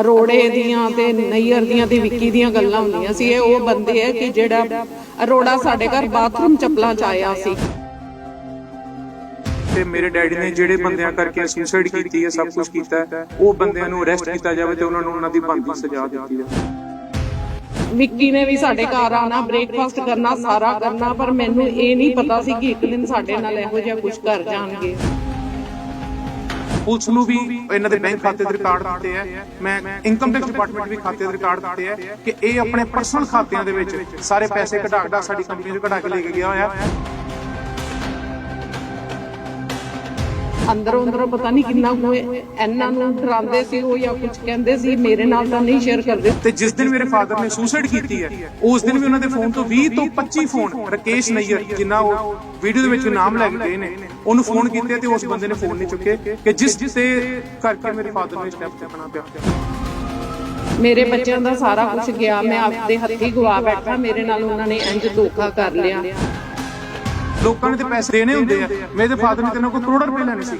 ਅਰੋੜੇ ਦੀਆਂ ਤੇ ਨਈਅਰ ਦੀਆਂ ਤੇ ਵਿੱਕੀ ਦੀਆਂ ਗੱਲਾਂ ਹੁੰਦੀਆਂ ਸੀ। ਇਹ ਉਹ ਬੰਦੇ ਆ ਕਿ ਜਿਹੜਾ ਅਰੋੜਾ ਸਾਡੇ ਘਰ ਬਾਥਰੂਮ ਚੱਪਲਾਂ ਚ ਆਇਆ ਸੀ। ਤੇ ਮੇਰੇ ਡੈਡੀ ਨੇ ਜਿਹੜੇ ਬੰਦਿਆਂ ਕਰਕੇ ਸੁਸਾਈਡ ਕੀਤੀ ਹੈ ਸਭ ਕੁਝ ਕੀਤਾ ਹੈ, ਉਹ ਬੰਦਿਆਂ ਨੂੰ ਅਰੈਸਟ ਕੀਤਾ ਜਾਵੇ ਤੇ ਉਹਨਾਂ ਨੂੰ ਉਹਨਾਂ ਦੀ ਬਣਦੀ ਸਜ਼ਾ ਦਿੱਤੀ ਜਾਵੇ। ਵਿੱਕੀ ਨੇ ਵੀ ਸਾਡੇ ਘਰ ਆਣਾ ਬ੍ਰੇਕਫਾਸਟ ਕਰਨਾ ਸਾਰਾ ਕਰਨਾ ਪਰ ਮੈਨੂੰ ਇਹ ਨਹੀਂ ਪਤਾ ਸੀ ਕਿ ਇੱਕ ਦਿਨ ਸਾਡੇ ਨਾਲ ਇਹੋ ਜਿਹਾ ਕੁਝ ਕਰ ਜਾਣਗੇ। ਪੁਲਿਸ ਨੂੰ ਵੀ ਇਹਨਾਂ ਦੇ ਬੈਂਕ ਖਾਤੇ ਦੇ ਰਿਕਾਰਡ ਦਿੱਤੇ ਹੈ ਮੈਂ ਇਨਕਮ ਟੈਕਸ ਡਿਪਾਰਟਮੈਂਟ ਵੀ ਖਾਤੇ ਦੇ ਰਿਕਾਰਡ ਦਿੱਤੇ ਹੈ ਕਿ ਇਹ ਆਪਣੇ ਪਰਸਨਲ ਖਾਤਿਆਂ ਦੇ ਵਿੱਚ ਸਾਰੇ ਪੈਸੇ ਕਢਾ ਕਢਾ ਸਾਡੀ ਕੰਪਨੀ ਚੋਂ ਕਢਾ ਕੇ ਲੈ ਕੇ ਗਿਆ ਹੋਇਆ। ਅੰਦਰੋਂ ਅੰਦਰੋਂ ਪਤਾ ਨਹੀਂ ਕਿੰਨਾ ਕੁ ਇਹਨਾਂ ਨੂੰ ਡਰਾਉਂਦੇ ਸੀ ਉਹ ਜਾਂ ਕੁਝ ਕਹਿੰਦੇ ਸੀ ਮੇਰੇ ਨਾਲ ਤਾਂ ਨਹੀਂ ਸ਼ੇਅਰ ਕਰਦੇ। ਤੇ ਜਿਸ ਦਿਨ ਮੇਰੇ ਫਾਦਰ ਨੇ ਸੁਸਾਈਡ ਕੀਤੀ ਹੈ ਉਸ ਦਿਨ ਵੀ ਉਹਨਾਂ ਦੇ ਫੋਨ ਤੋਂ 20 ਤੋਂ 25 ਫੋਨ ਰਕੇਸ਼ ਨਈਅਰ ਜਿੰਨਾ ਉਹ ਵੀਡੀਓ ਦੇ ਵਿੱਚ ਨਾਮ ਲੈ ਕੇ ਗਏ ਨੇ ਉਹਨੂੰ ਫੋਨ ਕੀਤੇ ਤੇ ਉਸ ਬੰਦੇ ਨੇ ਫੋਨ ਨਹੀਂ ਚੁੱਕੇ ਕਿ ਜਿਸ ਤੇ ਕਰਕੇ ਮੇਰੇ ਫਾਦਰ ਨੂੰ ਸਟੈਪ ਚੱਕਣਾ ਪਿਆ। ਮੇਰੇ ਬੱਚਿਆਂ ਦਾ ਸਾਰਾ ਕੁਝ ਗਿਆ ਮੈਂ ਆਪਦੇ ਹੱਥੀ ਗਵਾ ਬੈਠਾ ਮੇਰੇ ਨਾਲ ਉਹਨਾਂ ਨੇ ਇੰਜ ਧੋਖਾ ਕਰ ਲਿਆ। ਲੋਕਾਂ ਨੇ ਤੇ ਪੈਸੇ ਦੇਣੇ ਹੁੰਦੇ ਆ। ਮੇਰੇ ਫਾਦਰ ਨੇ ਤੇ ਨਾ ਕੋਈ ਕਰੋੜ ਰੁਪਏ ਲੈਣੇ ਸੀ।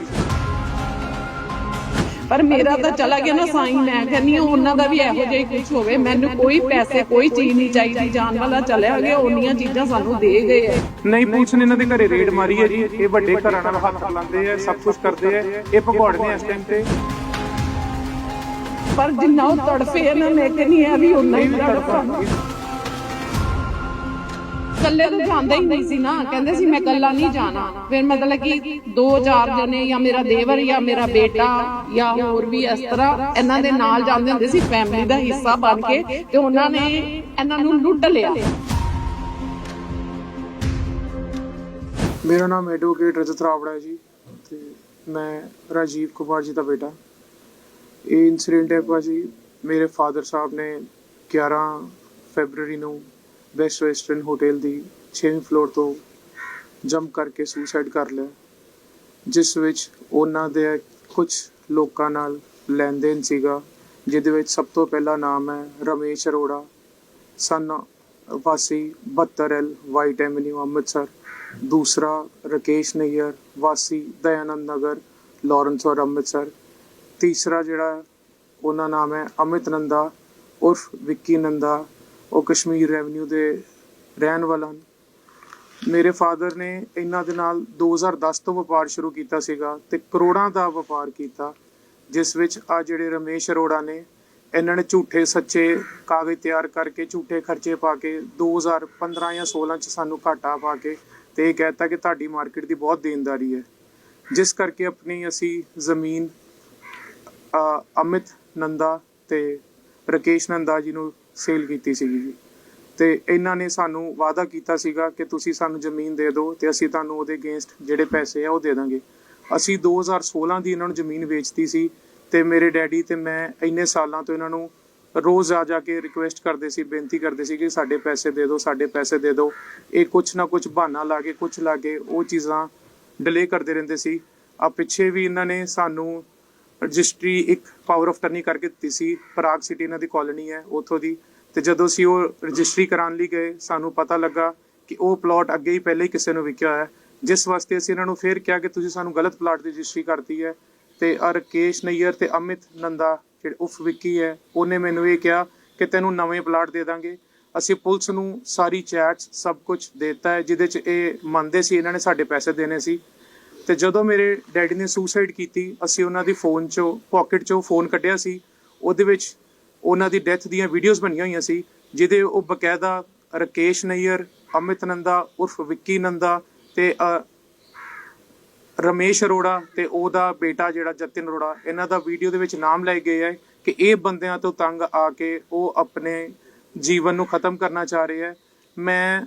ਪਰ ਮੇਰਾ ਤਾਂ ਚਲਾ ਗਿਆ ਨਾ ਸਾਈਂ ਮੈਂ ਕਹਿੰਦੀ ਹਾਂ ਉਹਨਾਂ ਦਾ ਵੀ ਇਹੋ ਜਿਹਾ ਹੀ ਕੁਝ ਹੋਵੇ। ਮੈਨੂੰ ਕੋਈ ਪੈਸੇ ਕੋਈ ਚੀਜ਼ ਨਹੀਂ ਚਾਹੀਦੀ। ਜਾਨ ਵਾਲਾ ਚਲਿਆ ਗਿਆ ਉਹਨੀਆਂ ਚੀਜ਼ਾਂ ਸਾਨੂੰ ਦੇ ਗਏ ਆ। ਨਹੀਂ ਨੇ ਇਹਨਾਂ ਦੇ ਘਰੇ ਰੇਡ ਮਾਰੀ ਹੈ ਜੀ। ਇਹ ਵੱਡੇ ਘਰਾਂ ਨਾਲ ਹੱਥ ਲਾਉਂਦੇ ਆ ਸਭ ਕੁਝ ਕਰਦੇ ਆ। ਇਹ ਭਗੌੜੇ ਨੇ ਇਸ ਟਾਈਮ ਤੇ। ਪਰ ਜਿੰਨਾ ਉਹ ਤੜਫੇ ਨਾ ਮੈਂ ਕਹਿੰਦੀ ਆ ਵੀ ਉਹਨਾਂ ਹੀ ਤੜਫਾ। ਕੱਲੇ ਤਾਂ ਜਾਂਦੇ ਹੀ ਨਹੀਂ ਸੀ ਨਾ। ਕਹਿੰਦੇ ਸੀ, ਮੈਂ ਕੱਲਾ ਨਹੀਂ ਜਾਣਾ। ਫਿਰ ਮਤਲਬ ਕਿ ਦੋ ਚਾਰ ਜਣੇ ਜਾਂ ਮੇਰਾ ਦੇਵਰ ਜਾਂ ਮੇਰਾ ਬੇਟਾ ਜਾਂ ਹੋਰ ਵੀ ਇਸ ਤਰ੍ਹਾਂ ਇਹਨਾਂ ਦੇ ਨਾਲ ਜਾਂਦੇ ਹੁੰਦੇ ਸੀ ਫੈਮਿਲੀ ਦਾ ਹਿੱਸਾ ਬਣ ਕੇ ਤੇ ਉਹਨਾਂ ਨੇ ਇਹਨਾਂ ਨੂੰ ਲੁੱਟ ਲਿਆ। ਮੇਰਾ ਨਾਮ ਐਡਵੋਕੇਟ ਰਜਤ ਰਾਵੜਾ ਹੈ ਜੀ ਤੇ ਮੈਂ ਰਾਜੀਵ ਕੁਮਾਰ ਜੀ ਦਾ ਬੇਟਾ। ਇਹ ਇਨਸੀਡੈਂਟ ਹੈ ਭਾਜੀ, ਮੇਰੇ ਫਾਦਰ ਸਾਹਿਬ ਨੇ 11 ਫੈਬਰੂਰੀ ਨੂੰ ਬੈਸਟ ਵੈਸਟਰਨ ਹੋਟਲ ਦੀ 6ਵੇਂ ਫਲੋਰ ਤੋਂ ਜੰਪ ਕਰਕੇ ਸੁਸਾਈਡ ਕਰ ਲਿਆ। ਜਿਸ ਵਿੱਚ ਉਹਨਾਂ ਦੇ ਕੁਝ ਲੋਕਾਂ ਨਾਲ ਲੈਣ ਦੇਣ ਸੀਗਾ, ਜਿਹਦੇ ਵਿੱਚ ਸਭ ਤੋਂ ਪਹਿਲਾ ਨਾਮ ਹੈ ਰਮੇਸ਼ ਅਰੋੜਾ ਸਨ ਵਾਸੀ 72L ਵਾਈਟ ਐਵਨਿਊ ਅੰਮ੍ਰਿਤਸਰ। ਦੂਸਰਾ ਰਕੇਸ਼ ਨਈਅਰ, ਵਾਸੀ ਦਇਆਨੰਦ ਨਗਰ, ਲਾਰੈਂਸ ਔਰ ਅੰਮ੍ਰਿਤਸਰ। ਤੀਸਰਾ ਜਿਹੜਾ ਉਹਨਾਂ ਨਾਮ ਹੈ ਅਮਿਤ ਨੰਦਾ, ਉਰਫ ਵਿੱਕੀ ਨੰਦਾ ਉਹ ਕਸ਼ਮੀਰ ਰੈਵਨਿਊ ਦੇ ਰਹਿਣ ਵਾਲਾ ਹਨ। ਮੇਰੇ ਫਾਦਰ ਨੇ ਇਹਨਾਂ ਦੇ ਨਾਲ 2010 ਤੋਂ ਵਪਾਰ ਸ਼ੁਰੂ ਕੀਤਾ ਸੀਗਾ ਤੇ ਕਰੋੜਾਂ ਦਾ ਵਪਾਰ ਕੀਤਾ, ਜਿਸ ਵਿੱਚ ਆ ਜਿਹੜੇ ਰਮੇਸ਼ ਅਰੋੜਾ ਨੇ, ਇਹਨਾਂ ਨੇ ਝੂਠੇ ਸੱਚੇ ਕਾਗਜ਼ ਤਿਆਰ ਕਰਕੇ ਝੂਠੇ ਖਰਚੇ ਪਾ ਕੇ 2015 ਜਾਂ 16 ਚ ਸਾਨੂੰ ਘਾਟਾ ਪਾ ਕੇ ਤੇ ਇਹ ਕਹਿਤਾ ਕਿ ਤੁਹਾਡੀ ਮਾਰਕੀਟ ਦੀ ਬਹੁਤ ਦੇਣਦਾਰੀ ਹੈ। ਜਿਸ ਕਰਕੇ ਆਪਣੀ ਅਸੀਂ ਜ਼ਮੀਨ ਅਮਿਤ ਨੰਦਾ ਤੇ ਰਕੇਸ਼ ਨੰਦਾ ਜੀ ਨੂੰ ਸੇਲ ਕੀਤੀ ਸੀਗੀ ਜੀ। ਤੇ ਇਹਨਾਂ ਨੇ ਸਾਨੂੰ ਵਾਅਦਾ ਕੀਤਾ ਸੀਗਾ ਕਿ ਤੁਸੀਂ ਸਾਨੂੰ ਜ਼ਮੀਨ ਦੇ ਦਿਓ ਤੇ ਅਸੀਂ ਤੁਹਾਨੂੰ ਉਹਦੇ ਅਗੇਂਸਟ ਜਿਹੜੇ ਪੈਸੇ ਆ ਉਹ ਦੇ ਦਾਂਗੇ। ਅਸੀਂ 2016 ਦੀ ਇਹਨਾਂ ਨੂੰ ਜ਼ਮੀਨ ਵੇਚਤੀ ਸੀ ਤੇ ਮੇਰੇ ਡੈਡੀ ਤੇ ਮੈਂ ਇੰਨੇ ਸਾਲਾਂ ਤੋਂ ਇਹਨਾਂ ਨੂੰ ਰੋਜ਼ ਆ ਜਾ ਕੇ ਰਿਕੁਐਸਟ ਕਰਦੇ ਸੀ, ਬੇਨਤੀ ਕਰਦੇ ਸੀ ਕਿ ਸਾਡੇ ਪੈਸੇ ਦੇ ਦਿਓ, ਸਾਡੇ ਪੈਸੇ ਦੇ ਦਿਓ। ਇਹ ਕੁਛ ਨਾ ਕੁਛ ਬਹਾਨਾ ਲਾ ਕੇ, ਕੁਛ ਲਾ ਕੇ ਉਹ ਚੀਜ਼ਾਂ ਡਿਲੇ ਕਰਦੇ ਰਹਿੰਦੇ ਸੀ। ਆ ਪਿੱਛੇ ਵੀ ਇਹਨਾਂ ਨੇ ਸਾਨੂੰ ਰਜਿਸਟਰੀ ਇੱਕ ਪਾਵਰ ਆਫ ਟਰਨੀ ਕਰਕੇ ਦਿੱਤੀ ਸੀ। ਪ੍ਰਾਗ ਸਿਟੀ ਇਹਨਾਂ ਦੀ ਕਾਲੋਨੀ ਹੈ ਉਥੋਂ ਦੀ। ਤੇ ਜਦੋਂ ਅਸੀਂ ਉਹ ਰਜਿਸਟਰੀ ਕਰਾਉਣ ਲਈ ਗਏ, ਸਾਨੂੰ ਪਤਾ ਲੱਗਾ ਕਿ ਉਹ ਪਲਾਟ ਅੱਗੇ ਹੀ ਪਹਿਲੇ ਹੀ ਕਿਸੇ ਨੂੰ ਵਿਕਿਆ ਹੋਇਆ ਹੈ। ਜਿਸ ਵਾਸਤੇ ਅਸੀਂ ਇਹਨਾਂ ਨੂੰ ਫੇਰ ਕਿਹਾ ਕਿ ਤੁਸੀਂ ਸਾਨੂੰ ਗਲਤ ਪਲਾਟ ਦੀ ਰਜਿਸਟਰੀ ਕਰਤੀ ਹੈ। ਤੇ ਅ ਨਈਅਰ ਤੇ ਅਮਿਤ ਨੰਦਾ ਜਿਹੜੇ ਉਫ ਵਿੱਕੀ ਹੈ, ਉਹਨੇ ਮੈਨੂੰ ਇਹ ਕਿਹਾ ਕਿ ਤੈਨੂੰ ਨਵੇਂ ਪਲਾਟ ਦੇ ਦਾਂਗੇ। ਅਸੀਂ ਪੁਲਿਸ ਨੂੰ ਸਾਰੀ ਚੈਟਸ ਸਭ ਕੁਝ ਦਿੱਤਾ ਹੈ, ਜਿਹਦੇ ਚ ਇਹ ਮੰਨਦੇ ਸੀ, ਇਹਨਾਂ ਨੇ ਸਾਡੇ ਪੈਸੇ ਦੇਣੇ ਸੀ। ਤੇ ਜਦੋਂ ਮੇਰੇ ਡੈਡੀ ਨੇ ਸੁਸਾਈਡ ਕੀਤੀ, ਅਸੀਂ ਉਹਨਾਂ ਦੀ ਫੋਨ ਚੋਂ ਪਾਕਟ ਚੋਂ ਫੋਨ ਕੱਢਿਆ ਸੀ। ਉਹਦੇ ਵਿੱਚ ਉਹਨਾਂ ਦੀ ਡੈਥ ਦੀਆਂ ਵੀਡੀਓਜ਼ ਬਣੀਆਂ ਹੋਈਆਂ ਸੀ, ਜਿਹਦੇ ਉਹ ਬਕਾਇਦਾ ਰਕੇਸ਼ ਨਈਅਰ, ਅਮਿਤ ਨੰਦਾ, ਉਰਫ ਵਿੱਕੀ ਨੰਦਾ ਤੇ ਰਮੇਸ਼ ਅਰੋੜਾ ਤੇ ਉਹਦਾ ਬੇਟਾ ਜਿਹੜਾ ਜਤਿਨ ਅਰੋੜਾ, ਇਹਨਾਂ ਦਾ ਵੀਡੀਓ ਦੇ ਵਿੱਚ ਨਾਮ ਲਏ ਗਏ ਹੈ ਕਿ ਇਹ ਬੰਦਿਆਂ ਤੋਂ ਤੰਗ ਆ ਕੇ ਉਹ ਆਪਣੇ ਜੀਵਨ ਨੂੰ ਖਤਮ ਕਰਨਾ ਚਾਹ ਰਹੇ ਹੈ ਮੈਂ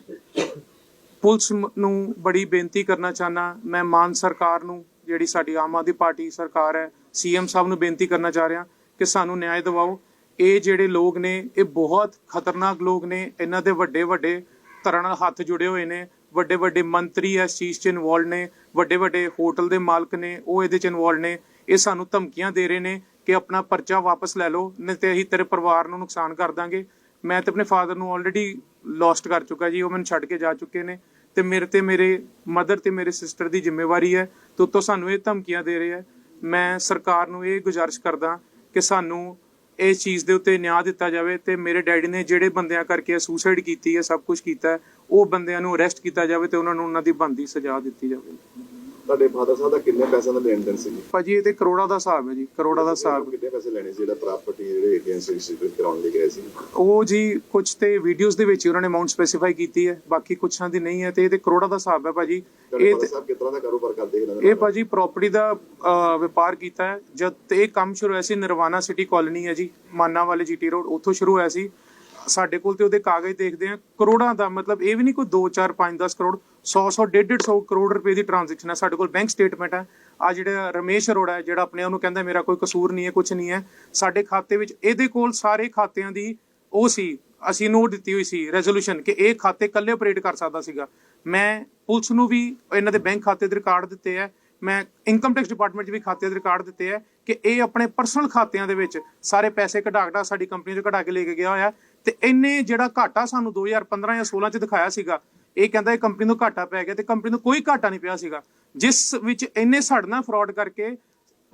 ਪੁਲਿਸ ਨੂੰ ਬੜੀ ਬੇਨਤੀ ਕਰਨਾ ਚਾਹਨਾ ਮੈਂ ਮਾਨ ਸਰਕਾਰ ਨੂੰ, ਜਿਹੜੀ ਸਾਡੀ ਆਮ ਆਦਮੀ ਪਾਰਟੀ ਸਰਕਾਰ ਹੈ, ਸੀਐਮ ਸਾਹਿਬ ਨੂੰ ਬੇਨਤੀ ਕਰਨਾ ਚਾਹ ਰਿਹਾ ਕਿ ਸਾਨੂੰ ਨਿਆਂ ਦਿਵਾਓ। ਇਹ ਜਿਹੜੇ ਲੋਕ ਨੇ, ਇਹ ਬਹੁਤ ਖਤਰਨਾਕ ਲੋਕ ਨੇ। ਇਹਨਾਂ ਦੇ ਵੱਡੇ ਵੱਡੇ ਤਰ੍ਹਾਂ ਨਾਲ ਹੱਥ ਜੁੜੇ ਹੋਏ ਨੇ। ਵੱਡੇ ਵੱਡੇ ਮੰਤਰੀ ਇਸ ਚੀਜ਼ 'ਚ ਇਨਵੋਲਡ ਨੇ। ਵੱਡੇ ਵੱਡੇ ਹੋਟਲ ਦੇ ਮਾਲਕ ਨੇ, ਉਹ ਇਹਦੇ 'ਚ ਇਨਵੋਲਡ ਨੇ। ਇਹ ਸਾਨੂੰ ਧਮਕੀਆਂ ਦੇ ਰਹੇ ਨੇ ਕਿ ਆਪਣਾ ਪਰਚਾ ਵਾਪਸ ਲੈ ਲਓ, ਨਹੀਂ ਤੇ ਅਸੀਂ ਤੇਰੇ ਪਰਿਵਾਰ ਨੂੰ ਨੁਕਸਾਨ ਕਰ ਦਾਂਗੇ। ਮੈਂ ਤੇ ਆਪਣੇ ਫਾਦਰ ਨੂੰ ਆਲਰੇਡੀ ਲੋਸਟ ਕਰ ਚੁੱਕਾ ਜੀ, ਉਹ ਮੈਨੂੰ ਛੱਡ ਕੇ ਜਾ ਚੁੱਕੇ ਨੇ ਤੇ ਮੇਰੇ ਤੇ ਮੇਰੇ ਮਦਰ ਤੇ ਮੇਰੇ ਸਿਸਟਰ ਦੀ ਜ਼ਿੰਮੇਵਾਰੀ ਹੈ ਤੇ ਉੱਤੋਂ ਸਾਨੂੰ ਇਹ ਧਮਕੀਆਂ ਦੇ ਰਹੇ ਹੈ। ਮੈਂ ਸਰਕਾਰ ਨੂੰ ਇਹ ਗੁਜ਼ਾਰਿਸ਼ ਕਰਦਾ ਕਿ ਸਾਨੂੰ ਇਸ ਚੀਜ਼ ਦੇ ਉੱਤੇ ਨਿਆਂ ਦਿੱਤਾ ਜਾਵੇ ਤੇ ਮੇਰੇ ਡੈਡੀ ਨੇ ਜਿਹੜੇ ਬੰਦਿਆਂ ਕਰਕੇ ਸੁਸਾਈਡ ਕੀਤੀ ਹੈ, ਸਭ ਕੁਝ ਕੀਤਾ ਉਹ ਬੰਦਿਆਂ ਨੂੰ ਅਰੈਸਟ ਕੀਤਾ ਜਾਵੇ ਤੇ ਉਹਨਾਂ ਨੂੰ ਉਹਨਾਂ ਦੀ ਬਣਦੀ ਸਜ਼ਾ ਦਿੱਤੀ ਜਾਵੇ। ਤੁਹਾਡੇ ਫਾਦਰ ਸਾਹਿਬ ਦਾ ਕਿੰਨੇ ਪੈਸਿਆਂ ਦਾ ਲੈਣ ਦੇਣ ਸੀ ਭਾਜੀ ਇਹ ਤੇ ਕਰੋੜਾਂ ਦਾ ਹਿਸਾਬ ਹੈ ਜੀ ਕਰੋੜਾਂ ਦਾ ਹਿਸਾਬ। ਕਿੰਨੇ ਪੈਸੇ ਲੈਣੇ ਸੀ ਜਿਹੜਾ ਪ੍ਰਾਪਰਟੀ ਜਿਹੜੇ ਅਗੇਂਸਟ ਰਜਿਸਟਰ ਕਰਾਉਣ ਲਈ ਗਏ ਸੀ? ਉਹ ਜੀ ਕੁਝ ਤੇ ਵੀਡੀਓਜ਼ ਦੇ ਵਿੱਚ ਉਹਨਾਂ ਨੇ ਅਮਾਉਂਟ ਸਪੈਸੀਫਾਈ ਕੀਤੀ ਹੈ ਬਾਕੀ ਕੁਛਾਂ ਦੀ ਨਹੀਂ ਹੈ ਤੇ ਇਹ ਤੇ ਕਰੋੜਾਂ ਦਾ ਹਿਸਾਬ ਹੈ ਭਾਜੀ। ਇਹ ਸਾਹਿਬ ਕਿਸ ਤਰ੍ਹਾਂ ਦਾ ਕਾਰੋਬਾਰ ਕਰਦੇ ਇਹਨਾਂ ਦਾ ਇਹ ਭਾਜੀ ਪ੍ਰਾਪਰਟੀ ਦਾ ਵਪਾਰ ਕੀਤਾ ਹੈ। ਜਦ ਇਹ ਕੰਮ ਸ਼ੁਰੂ ਹੋਇਆ ਸੀ ਨਿਰਵਾਣਾ ਸਿਟੀ ਕਾਲੋਨੀ ਹੈ ਜੀ ਮਾਨਾ ਵਾਲੇ ਜੀਟੀ ਰੋਡ ਉੱਥੋਂ ਸ਼ੁਰੂ ਹੋਇਆ ਸੀ। ਸਾਡੇ ਕੋਲ ਤੇ ਉਹਦੇ ਕਾਗਜ਼ ਦੇਖਦੇ ਆ, ਕਰੋੜਾਂ ਦਾ ਮਤਲਬ ਇਹ ਵੀ ਨਹੀਂ ਕੋਈ 2 4 5 10 ਕਰੋੜ 100 100 150 100 ਕਰੋੜ ਰੁਪਏ ਦੀ ਟ੍ਰਾਂਜੈਕਸ਼ਨ ਹੈ ਸਾਡੇ ਕੋਲ ਬੈਂਕ ਸਟੇਟਮੈਂਟ ਹੈ ਆ ਜਿਹੜਾ ਰਮੇਸ਼ ਅਰੋੜਾ ਹੈ, ਜਿਹੜਾ ਆਪਣੇ ਉਹਨੂੰ ਕਹਿੰਦਾ, ਮੇਰਾ ਕੋਈ ਕਸੂਰ ਨਹੀਂ ਹੈ ਕੁਝ ਨਹੀਂ ਹੈ। ਸਾਡੇ ਖਾਤੇ ਵਿੱਚ ਇਹਦੇ ਕੋਲ ਸਾਰੇ ਖਾਤਿਆਂ ਦੀ ਉਹ ਸੀ, ਅਸੀਂ ਨੋਟ ਦਿੱਤੀ ਹੋਈ ਸੀ ਰੈਜ਼ੋਲੂਸ਼ਨ ਕਿ ਇਹ ਖਾਤੇ ਇਕੱਲੇ ਆਪਰੇਟ ਕਰ ਸਕਦਾ ਸੀਗਾ। ਮੈਂ ਪੁਲਿਸ ਨੂੰ ਵੀ ਇਹਨਾਂ ਦੇ ਬੈਂਕ ਖਾਤੇ ਦੇ ਰਿਕਾਰਡ ਦਿੱਤੇ ਹੈ ਮੈਂ ਇਨਕਮ ਟੈਕਸ ਡਿਪਾਰਟਮੈਂਟ 'ਚ ਵੀ ਖਾਤੇ ਦੇ ਰਿਕਾਰਡ ਦਿੱਤੇ ਹੈ ਕਿ ਇਹ ਆਪਣੇ ਪਰਸਨਲ ਖਾਤਿਆਂ ਦੇ ਵਿੱਚ ਸਾਰੇ ਪੈਸੇ ਕਢਾ ਕਢਾ ਸਾਡੀ ਕੰਪਨੀ ਤੋਂ ਕਢਾ ਕੇ ਲੈ ਕੇ ਗਿਆ ਹੋਇਆ। ਤੇ ਇਹਨੇ ਜਿਹੜਾ ਘਾਟਾ ਸਾਨੂੰ 2015 ਜਾਂ 16 'ਚ ਦਿਖਾਇਆ ਸੀਗਾ, ਇਹ ਕਹਿੰਦਾ ਇਹ ਕੰਪਨੀ ਨੂੰ ਘਾਟਾ ਪੈ ਗਿਆ ਤੇ ਕੰਪਨੀ ਨੂੰ ਕੋਈ ਘਾਟਾ ਨਹੀਂ ਪਿਆ ਸੀਗਾ। ਜਿਸ ਵਿੱਚ ਇਹਨੇ ਸਾਡੇ ਨਾਲ ਫਰਾਡ ਕਰਕੇ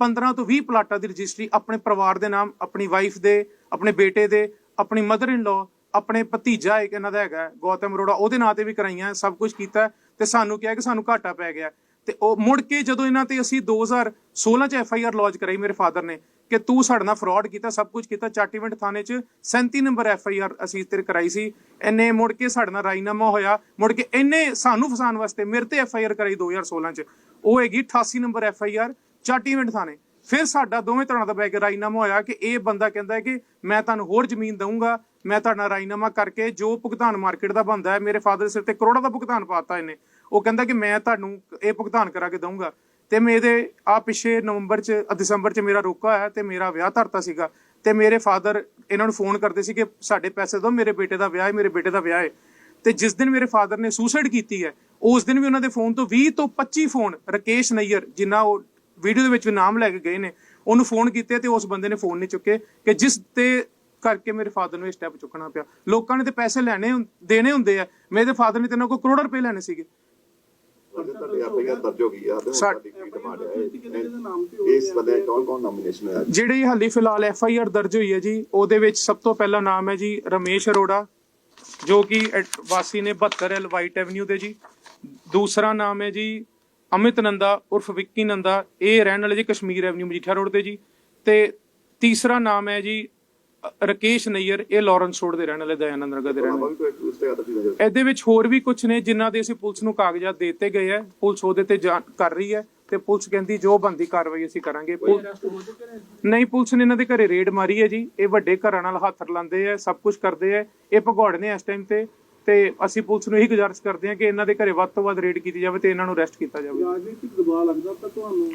15 ਤੋਂ 20 ਪਲਾਟਾਂ ਦੀ ਰਜਿਸਟਰੀ ਆਪਣੇ ਪਰਿਵਾਰ ਦੇ ਨਾਮ, ਆਪਣੀ ਵਾਈਫ ਦੇ, ਆਪਣੇ ਬੇਟੇ ਦੇ, ਆਪਣੀ ਮਦਰ ਇਨ ਲਾ ਆਪਣੇ ਭਤੀਜਾ ਇੱਕ ਇਹਨਾਂ ਦਾ ਹੈਗਾ, ਗੌਤਮ ਅਰੋੜਾ, ਉਹਦੇ ਨਾਂ ਤੇ ਵੀ ਕਰਾਈਆਂ, ਸਭ ਕੁਝ ਕੀਤਾ ਤੇ ਸਾਨੂੰ ਕਿਹਾ ਕਿ ਸਾਨੂੰ ਘਾਟਾ ਪੈ ਗਿਆ। ਤੇ ਉਹ ਮੁੜ ਕੇ ਜਦੋਂ ਇਹਨਾਂ ਤੇ ਅਸੀਂ 2016 ਚ ਐਫ ਆਈ ਆਰ ਲੌਂਚ ਕਰਾਈ ਮੇਰੇ ਫਾਦਰ ਨੇ ਕਿ ਤੂੰ ਸਾਡੇ ਨਾਲ ਫਰਾਡ ਕੀਤਾ, ਸਭ ਕੁਝ ਕੀਤਾ, ਚਾਟੀਵਿੰਡ ਥਾਣੇ ਚ 37 ਨੰਬਰ ਐਫ ਆਈ ਆਰ ਅਸੀਂ ਤੇ ਕਰਾਈ ਸੀ। ਇਹਨੇ ਮੁੜ ਕੇ ਸਾਡੇ ਨਾਲ ਰਾਈਨਾਮਾ ਹੋਇਆ, ਮੁੜ ਕੇ ਇਹਨੇ ਸਾਨੂੰ ਫਸਾਉਣ ਵਾਸਤੇ ਮੇਰੇ ਤੇ ਐਫ ਆਈ ਆਰ ਕਰਾਈ 2016 ਚ। ਉਹ ਹੈਗੀ 88 number F I R Chatiwind ਥਾਣੇ। ਫਿਰ ਸਾਡਾ ਦੋਵੇਂ ਤਰ੍ਹਾਂ ਦਾ ਬੈ ਕੇ ਰਾਈਨਾਮਾ ਹੋਇਆ ਕਿ ਇਹ ਬੰਦਾ ਕਹਿੰਦਾ ਹੈ ਕਿ ਮੈਂ ਤੁਹਾਨੂੰ ਹੋਰ ਜ਼ਮੀਨ ਦਊਂਗਾ, ਮੈਂ ਤੁਹਾਡਾ ਰਾਈਨਾਮਾ ਕਰਕੇ ਜੋ ਭੁਗਤਾਨ ਮਾਰਕੀਟ ਦਾ ਬੰਦਾ ਹੈ, ਮੇਰੇ ਫਾਦਰ ਸਿਰ ਤੇ ਕਰੋੜਾਂ ਦਾ ਭੁਗਤਾਨ ਪਾਤਾ ਇਹਨੇ। ਉਹ ਕਹਿੰਦਾ ਕਿ ਮੈਂ ਤੁਹਾਨੂੰ ਇਹ ਭੁਗਤਾਨ ਕਰਾ ਕੇ ਦਊਂਗਾ। ਤੇ ਮੇਰੇ ਆ ਪਿਛੇ ਨਵੰਬਰ ਚ ਦਸੰਬਰ ਚ ਮੇਰਾ ਰੋਕਾ ਹੋਇਆ ਤੇ ਮੇਰਾ ਵਿਆਹ ਧਰਤਾ ਸੀਗਾ। ਤੇ ਮੇਰੇ ਫਾਦਰ ਇਹਨਾਂ ਨੂੰ ਫੋਨ ਕਰਦੇ ਸੀ ਕਿ ਸਾਡੇ ਪੈਸੇ ਦਿਓ ਮੇਰੇ ਬੇਟੇ ਦਾ ਵਿਆਹ ਹੈ ਮੇਰੇ ਬੇਟੇ ਦਾ ਵਿਆਹ ਹੈ ਤੇ ਜਿਸ ਦਿਨ ਮੇਰੇ ਫਾਦਰ ਨੇ ਸੁਸਾਈਡ ਕੀਤੀ ਹੈ, ਉਸ ਦਿਨ ਵੀ ਉਹਨਾਂ ਦੇ ਫੋਨ ਤੋਂ 20 ਤੋਂ 25 ਫੋਨ ਰਕੇਸ਼ ਨਈਅਰ ਜਿਨ੍ਹਾਂ ਉਹ ਵੀਡੀਓ ਦੇ ਵਿੱਚ ਵੀ ਨਾਮ ਲੈ ਕੇ ਗਏ ਨੇ, ਉਹਨੂੰ ਫੋਨ ਕੀਤੇ ਤੇ ਉਸ ਬੰਦੇ ਨੇ ਫੋਨ ਨਹੀਂ ਚੁੱਕੇ ਕਿ ਜਿਸ ਤੇ ਕਰਕੇ ਮੇਰੇ ਫਾਦਰ ਨੂੰ ਇਹ ਸਟੈਪ ਚੁੱਕਣਾ ਪਿਆ। ਲੋਕਾਂ ਨੇ ਤੇ ਪੈਸੇ ਲੈਣੇ ਦੇਣੇ ਹੁੰਦੇ ਆ। ਮੇਰੇ ਫਾਦਰ ਨੇ ਤੇ ਇਹਨਾਂ ਕੋਲ ਕਰੋੜਾਂ ਰੁਪਏ ਲੈਣੇ ਸੀਗੇ। ਅਗਰ ਤੁਹਾਡੇ ਆਪਣੀਆਂ ਦਰਜ ਹੋ ਗਈ ਆ ਤੇ ਹੁਣ ਸਾ- ਤੁਹਾਡੀ ਕੀ ਡਿਮਾਂਡ ਹੈ ਇਸ ਬੰਦੇ ਕੌਣ ਕੌਣ ਨੋਮੀਨੇਸ਼ਨ ਹੋਇਆ? ਜਿਹੜੀ ਹਾਲੀ ਫਿਲਹਾਲ ਐਫ ਆਈ ਆਰ ਦਰਜ ਹੋਈ ਹੈ ਜੀ ਉਹਦੇ ਵਿੱਚ ਸਭ ਤੋਂ ਪਹਿਲਾ ਨਾਮ ਹੈ ਜੀ ਰਮੇਸ਼ ਅਰੋੜਾ ਜੋ ਕਿ ਐਡ- ਵਾਸੀ ਨੇ 72 ਐਲ ਵਾਈਟ ਐਵਨਿਊ ਦੇ ਜੀ। ਦੂਸਰਾ ਨਾਮ ਹੈ ਜੀ ਅਮਿਤ ਨੰਦਾ ਉਰਫ ਵਿੱਕੀ ਨੰਦਾ ਇਹ ਰਹਿਣ ਵਾਲੇ ਜੀ ਕਸ਼ਮੀਰ ਐਵਨਿਊ ਮਜੀਠਾ ਰੋਡ ਤੇ ਜੀ। ਤੇ ਤੀਸਰਾ ਨਾਮ ਹੈ ਜੀ ਰਕੇਸ਼ ਨਈਅਰ ਇਹ ਲਾਰੈਂਸ ਰੋਡ ਦੇ ਰਹਿਣ ਵਾਲੇ ਦਇਆਨੰਦ ਨਗਰ ਦੇ ਰਹਿਣ ਵਾਲੇ। ਇਹਦੇ ਵਿੱਚ ਹੋਰ ਵੀ ਕੁਝ ਨੇ ਜਿਨ੍ਹਾਂ ਦੇ ਅਸੀਂ ਪੁਲਿਸ ਨੂੰ ਕਾਗਜ਼ਾਤ ਦਿੱਤੇ ਗਏ ਹੈ। ਪੁਲਿਸ ਉਹਦੇ ਤੇ ਜਾਂਚ ਕਰ ਰਹੀ ਹੈ ਤੇ ਪੁਲਿਸ ਕਹਿੰਦੀ ਜੋ ਬੰਦੀ ਕਾਰਵਾਈ ਅਸੀਂ ਕਰਾਂਗੇ। ਨਹੀਂ ਪੁਲਿਸ ਨੇ ਇਹਨਾਂ ਦੇ ਘਰੇ ਰੇਡ ਮਾਰੀ ਹੈ ਜੀ। ਇਹ ਵੱਡੇ ਘਰਾਂ ਨਾਲ ਹੱਥ ਰਲਾਉਂਦੇ ਆ ਸਭ ਕੁਝ ਕਰਦੇ ਆ ਇਹ ਭਗੌੜੇ ਨੇ ਇਸ ਟਾਈਮ ਤੇ ਤੇ ਅਸੀਂ ਪੁਲਿਸ ਨੂੰ ਇਹੀ ਗੁਜ਼ਾਰਿਸ਼ ਕਰਦੇ ਹਾਂ ਕਿ ਇਹਨਾਂ ਦੇ ਘਰੇ ਵੱਧ ਤੋਂ ਵੱਧ ਰੇਡ ਕੀਤੀ ਜਾਵੇ ਤੇ ਇਹਨਾਂ ਨੂੰ ਅਰੈਸਟ ਕੀਤਾ ਜਾਵੇ। ਰਾਜਨੀਤਿਕ ਦਬਾਅ ਲੱਗਦਾ ਤਾਂ ਤੁਹਾਨੂੰ?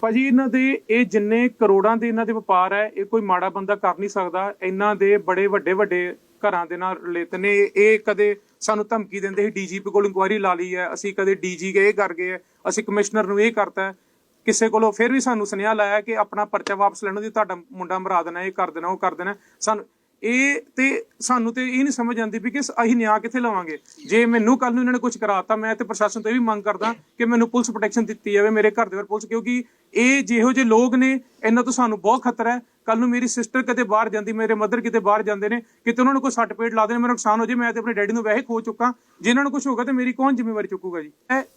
ਭਾਜੀ ਇਹਨਾਂ ਦੇ ਇਹ ਜਿੰਨੇ ਕਰੋੜਾਂ ਦੇ ਇਹਨਾਂ ਦੇ ਵਪਾਰ ਹੈ ਇਹ ਕੋਈ ਮਾੜਾ ਬੰਦਾ ਕਰ ਨਹੀਂ ਸਕਦਾ। ਇਹਨਾਂ ਦੇ ਬੜੇ ਵੱਡੇ ਵੱਡੇ ਘਰਾਂ ਦੇ ਨਾਲ ਰਿਲੇਟ ਨੇ। ਇਹ ਕਦੇ ਸਾਨੂੰ ਧਮਕੀ ਦਿੰਦੇ ਸੀ ਡੀਜੀਪੀ ਕੋਲ ਇਨਕੁਆਇਰੀ ਲਾ ਲਈ ਹੈ। ਅਸੀਂ ਕਦੇ ਡੀਜੀ ਇਹ ਕਰ ਗਏ ਹੈ, ਅਸੀਂ ਕਮਿਸ਼ਨਰ ਨੂੰ ਇਹ ਕਰਤਾ ਕਿਸੇ ਕੋਲੋਂ ਫਿਰ ਵੀ ਸਾਨੂੰ ਸੁਨੇਹਾ ਲਾਇਆ ਕਿ ਆਪਣਾ ਪਰਚਾ ਵਾਪਸ ਲੈਣ ਦੀ ਤੁਹਾਡਾ ਮੁੰਡਾ ਮਰਾ ਦੇਣਾ ਇਹ ਕਰ ਦੇਣਾ ਉਹ ਕਰ ਦੇਣਾ। ਸਾਨੂੰ ਇਹ ਤੇ ਸਾਨੂੰ ਤੇ ਇਹ ਨਹੀਂ ਸਮਝ ਆਉਂਦੀ ਵੀ ਕਿ ਅਸੀਂ ਨਿਆਂ ਕਿੱਥੇ ਲਵਾਂਗੇ। ਜੇ ਮੈਨੂੰ ਕੱਲ ਨੂੰ ਇਹਨਾਂ ਨੇ ਕੁਝ ਕਰਾਤਾ, ਮੈਂ ਤੇ ਪ੍ਰਸ਼ਾਸਨ ਤੋਂ ਇਹ ਵੀ ਮੰਗ ਕਰਦਾ ਕਿ ਮੈਨੂੰ ਪੁਲਿਸ ਪ੍ਰੋਟੈਕਸ਼ਨ ਦਿੱਤੀ ਜਾਵੇ, ਮੇਰੇ ਘਰ ਦੇ ਵੱਲ ਪੁਲਿਸ, ਕਿਉਂਕਿ ਇਹ ਜਿਹੋ ਜਿਹੇ ਲੋਕ ਨੇ, ਇਹਨਾਂ ਤੋਂ ਸਾਨੂੰ ਬਹੁਤ ਖਤਰਾ ਹੈ। ਕੱਲ ਨੂੰ ਮੇਰੀ ਸਿਸਟਰ ਕਿਤੇ ਬਾਹਰ ਜਾਂਦੀ, ਮੇਰੇ ਮਦਰ ਕਿਤੇ ਬਾਹਰ ਜਾਂਦੇ ਨੇ, ਕਿਤੇ ਉਹਨਾਂ ਨੂੰ ਕੋਈ ਸੱਟ ਪੇਟ ਲਾ ਦੇਣ, ਮੇਰਾ ਨੁਕਸਾਨ ਹੋ ਜੇ, ਮੈਂ ਤੇ ਆਪਣੇ ਡੈਡੀ ਨੂੰ ਵੈਸੇ ਖੋ ਚੁੱਕਾ। ਜੇ ਇਹਨਾਂ ਨੂੰ ਕੁਝ ਹੋਗਾ ਤੇ ਮੇਰੀ ਕੌਣ ਜ਼ਿੰਮੇਵਾਰੀ ਚੁੱਕੂਗਾ ਜੀ?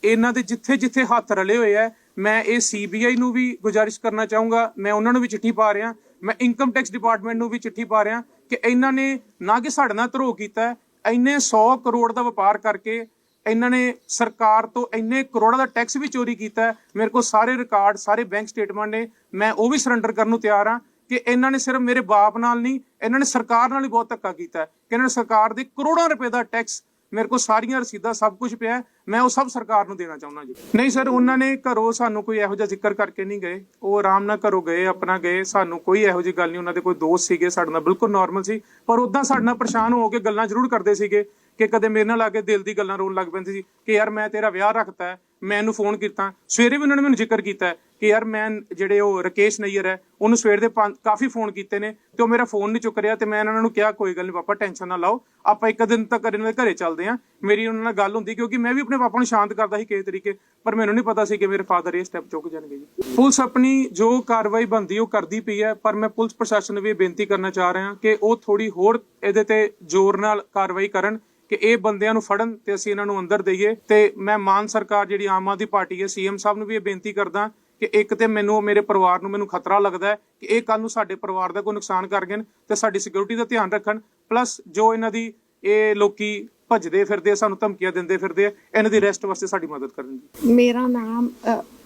ਇਹਨਾਂ ਦੇ ਜਿੱਥੇ ਜਿੱਥੇ ਹੱਥ ਰਲੇ ਹੋਏ ਆ, ਮੈਂ ਇਹ ਸੀਬੀਆਈ ਨੂੰ ਵੀ ਗੁਜ਼ਾਰਿਸ਼ ਕਰਨਾ ਚਾਹੂੰਗਾ, ਮੈਂ ਉਹਨਾਂ ਨੂੰ ਵੀ ਚਿੱਠੀ ਪਾ ਰਿਹਾ, ਮੈਂ ਇਨਕਮ ਟੈਕਸ ਡਿਪਾਰਟਮੈਂਟ ਨੂੰ ਵੀ ਚਿੱਠੀ ਪਾ ਰਿਹਾ ਕਿ ਇਹਨਾਂ ਨੇ ਨਾ ਕਿ ਸਾਡੇ ਨਾਲ ਧਰੋ ਕੀਤਾ, ਇੰਨੇ 100 ਕਰੋੜ ਦਾ ਵਪਾਰ ਕਰਕੇ ਇਹਨਾਂ ਨੇ ਸਰਕਾਰ ਤੋਂ ਇੰਨੇ ਕਰੋੜਾਂ ਦਾ ਟੈਕਸ ਵੀ ਚੋਰੀ ਕੀਤਾ। ਮੇਰੇ ਕੋਲ ਸਾਰੇ ਰਿਕਾਰਡ ਸਾਰੇ ਬੈਂਕ ਸਟੇਟਮੈਂਟ ਨੇ। ਮੈਂ ਉਹ ਵੀ ਸਰੈਂਡਰ ਕਰਨ ਨੂੰ ਤਿਆਰ ਹਾਂ ਕਿ ਇਹਨਾਂ ਨੇ ਸਿਰਫ ਮੇਰੇ ਬਾਪ ਨਾਲ ਨਹੀਂ, ਇਹਨਾਂ ਨੇ ਸਰਕਾਰ ਨਾਲ ਵੀ ਬਹੁਤ ਧੱਕਾ ਕੀਤਾ। ਕਿ ਇਹਨਾਂ ਨੇ ਸਰਕਾਰ ਦੇ ਕਰੋੜਾਂ ਰੁਪਏ ਦਾ ਟੈਕਸ ਮੇਰੇ ਕੋਲ ਸਾਰੀਆਂ ਰਸੀਦਾਂ, ਸਭ ਕੁਝ ਪਿਆ ਮੈਂ ਉਹ ਸਭ ਸਰਕਾਰ ਨੂੰ ਦੇਣਾ ਚਾਹੁੰਦਾ ਜੀ। ਨਹੀਂ ਸਰ, ਉਹਨਾਂ ਨੇ ਘਰੋਂ ਸਾਨੂੰ ਕੋਈ ਇਹੋ ਜਿਹਾ ਜ਼ਿਕਰ ਕਰਕੇ ਨਹੀਂ ਗਏ। ਉਹ ਆਰਾਮ ਨਾਲ ਘਰੋਂ ਗਏ, ਆਪਣਾ ਗਏ। ਸਾਨੂੰ ਕੋਈ ਇਹੋ ਜਿਹੀ ਗੱਲ ਨਹੀਂ, ਉਹਨਾਂ ਦੇ ਕੋਈ ਦੋਸਤ ਸੀਗੇ ਸਾਡੇ ਨਾਲ, ਬਿਲਕੁਲ ਨਾਰਮਲ ਸੀ। ਪਰ ਉਦਾਂ ਸਾਡੇ ਨਾਲ ਪਰੇਸ਼ਾਨ ਹੋ ਕੇ ਗੱਲਾਂ ਜ਼ਰੂਰ ਕਰਦੇ ਸੀਗੇ। ਕਿ ਕਦੇ ਮੇਰੇ ਨਾਲ ਆ ਕੇ ਦਿਲ ਦੀ ਗੱਲਾਂ ਰੋਣ ਲੱਗ ਪੈਂਦੀ ਸੀ ਕਿ ਯਾਰ ਮੈਂ ਤੇਰਾ ਵਿਆਹ ਰੱਖਤਾ ਹੈ, ਮੈਂ ਇਹਨੂੰ ਫੋਨ ਕੀਤਾ। ਸਵੇਰੇ ਵੀ ਉਹਨਾਂ ਨੇ ਮੈਨੂੰ ਜ਼ਿਕਰ ਕੀਤਾ ਕਿ ਯਾਰ ਮੈਂ ਜਿਹੜੇ ਉਹ ਰਕੇਸ਼ ਨਈਰ ਹੈ, ਉਹਨੂੰ ਸਵੇਰ ਦੇ ਕਾਫੀ ਫੋਨ ਕੀਤੇ ਨੇ ਤੇ ਉਹ ਮੇਰਾ ਫੋਨ ਨਹੀਂ ਚੁੱਕ ਰਿਹਾ ਤੇ ਮੈਂ ਇਹਨਾਂ ਨੂੰ ਕਿਹਾ, ਕੋਈ ਗੱਲ ਨਹੀਂ ਪਾਪਾ ਟੈਨਸ਼ਨ ਨਾ ਲਓ। ਆਪਾਂ ਇੱਕ ਦਿਨ ਤੱਕ ਇਹਨਾਂ ਦੇ ਘਰੇ ਚੱਲਦੇ ਆਂ ਮੇਰੀ ਉਹਨਾਂ ਨਾਲ ਗੱਲ ਹੁੰਦੀ ਕਿਉਂਕਿ ਮੈਂ ਵੀ ਆਪਣੇ ਪਾਪਾ ਨੂੰ ਸ਼ਾਂਤ ਕਰਦਾ ਸੀ ਕਿਸੇ ਤਰੀਕੇ, ਪਰ ਮੈਨੂੰ ਨਹੀਂ ਪਤਾ ਸੀ ਕਿ ਮੇਰੇ ਫਾਦਰ ਇਹ ਸਟੈਪ ਚੁੱਕ ਜਾਣਗੇ ਜੀ। ਪੁਲਿਸ ਆਪਣੀ ਜੋ ਕਾਰਵਾਈ ਬੰਦੀ ਉਹ ਕਰਦੀ ਪਈ ਹੈ, ਪਰ ਮੈਂ ਪੁਲਿਸ ਪ੍ਰਸ਼ਾਸਨ ਨੂੰ ਵੀ ਇਹ ਬੇਨਤੀ ਕਰਨਾ ਚਾਹ ਰਿਹਾ ਕਿ ਉਹ ਥੋੜੀ ਹੋਰ ਇਹਦੇ ਤੇ ਜ਼ੋਰ ਨਾਲ ਕਾਰਵਾਈ ਕਰਨ ਕਿ ਇਹ ਬੰਦਿਆਂ ਨੂੰ ਫੜਨ ਤੇ ਅਸੀਂ ਇਹਨਾਂ ਨੂੰ ਅੰਦਰ ਦਈਏ। ਤੇ ਮੈਂ ਮਾਨ ਸਰਕਾਰ ਜਿਹੜੀ ਆਮ ਆਦਮੀ ਪਾਰਟੀ ਹੈ, ਸੀਐਮ ਸਾਹਿਬ ਨੂੰ ਵੀ ਇਹ ਬੇਨਤੀ ਕਰਦਾ ਕਿ ਇੱਕ ਤੇ ਮੈਨੂੰ ਮੇਰੇ ਪਰਿਵਾਰ ਨੂੰ ਮੈਨੂੰ ਖਤਰਾ ਲੱਗਦਾ ਹੈ ਕਿ ਇਹ ਕੱਲ ਨੂੰ ਸਾਡੇ ਪਰਿਵਾਰ ਦਾ ਕੋਈ ਨੁਕਸਾਨ ਕਰ ਗਏ ਤੇ ਸਾਡੀ ਸਿਕਿਉਰਿਟੀ ਦਾ ਧਿਆਨ ਰੱਖਣ। ਪਲੱਸ ਜੋ ਇਹਨਾਂ ਦੀ ਇਹ ਲੋਕੀ ਭੱਜਦੇ ਫਿਰਦੇ ਸਾਨੂੰ ਧਮਕੀਆਂ ਦਿੰਦੇ ਫਿਰਦੇ ਇਹਨਾਂ ਦੀ ਰੈਸਟ ਵਾਸਤੇ ਸਾਡੀ ਮਦਦ ਕਰਨ ਜੀ ਮੇਰਾ ਨਾਮ